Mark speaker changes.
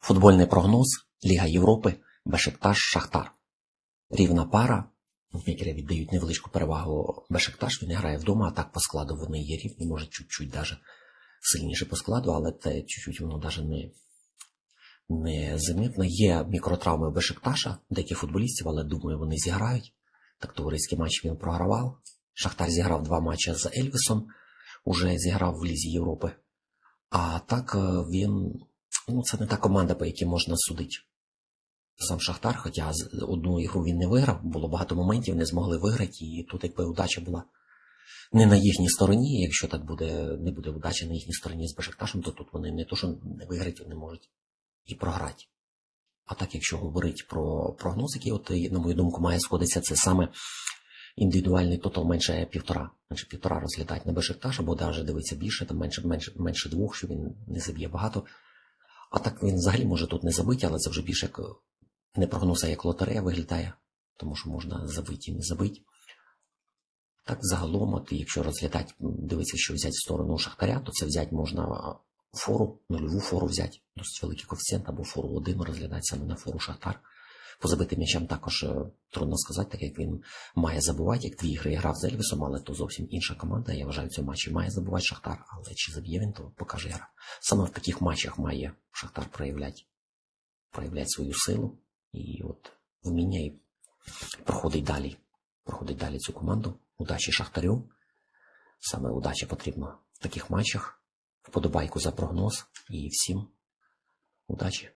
Speaker 1: Футбольний прогноз Ліга Європи, Бешикташ, Шахтар. Рівна пара. Букмекери віддають невеличку перевагу Бешикташ. Він грає вдома, а так по складу вони є рівні, може чуть-чуть даже сильніше по складу, але це чуть-чуть воно даже не, не замітно. Є мікротравми Бешикташа, деяких футболістів, але думаю, вони зіграють. Так товариський матч він програвав. Шахтар зіграв два матчі з Ельвісом, уже зіграв в Лізі Європи. А так е, він ну, це не та команда, по якій можна судити. Сам Шахтар, хоча одну ігру він не виграв, було багато моментів, не змогли виграти, і тут якби удача була не на їхній стороні. Якщо так буде, не буде удача на їхній стороні з Бешикташем, то тут вони не то, що не виграють, вони можуть і програти. А так, якщо говорити про прогноз, який, от, на мою думку, має сходитися, це саме індивідуальний тотал менше півтора. Менше півтора розглядати на Бешикташ, або навіть дивитися більше, там менше, менше, менше двох, що він не заб'є багато. А так він взагалі може тут не забити, але це вже більше як е, не прогноз, а як лотерея виглядає, тому що можна забити і не забити. Так, загалом, от, якщо розглядати, дивитися, що взяти в сторону Шахтаря, то це взяти можна фору, нульову фору взяти, досить великий коефіцієнт, або фору 1 розглядати саме на фору Шахтар. По забитим м'ячам також е, трудно сказати, так як він має забувати, як дві ігри грав з Ельвісом, але то зовсім інша команда. Я вважаю, цьому матчі має забувати Шахтар, але чи заб'є він, то покаже гра. Саме в таких матчах має Шахтар проявляти, проявляти свою силу і от вміння і проходить далі. Проходить далі цю команду. Удачі Шахтарю. Саме удача потрібна в таких матчах. Вподобайку за прогноз і всім удачі.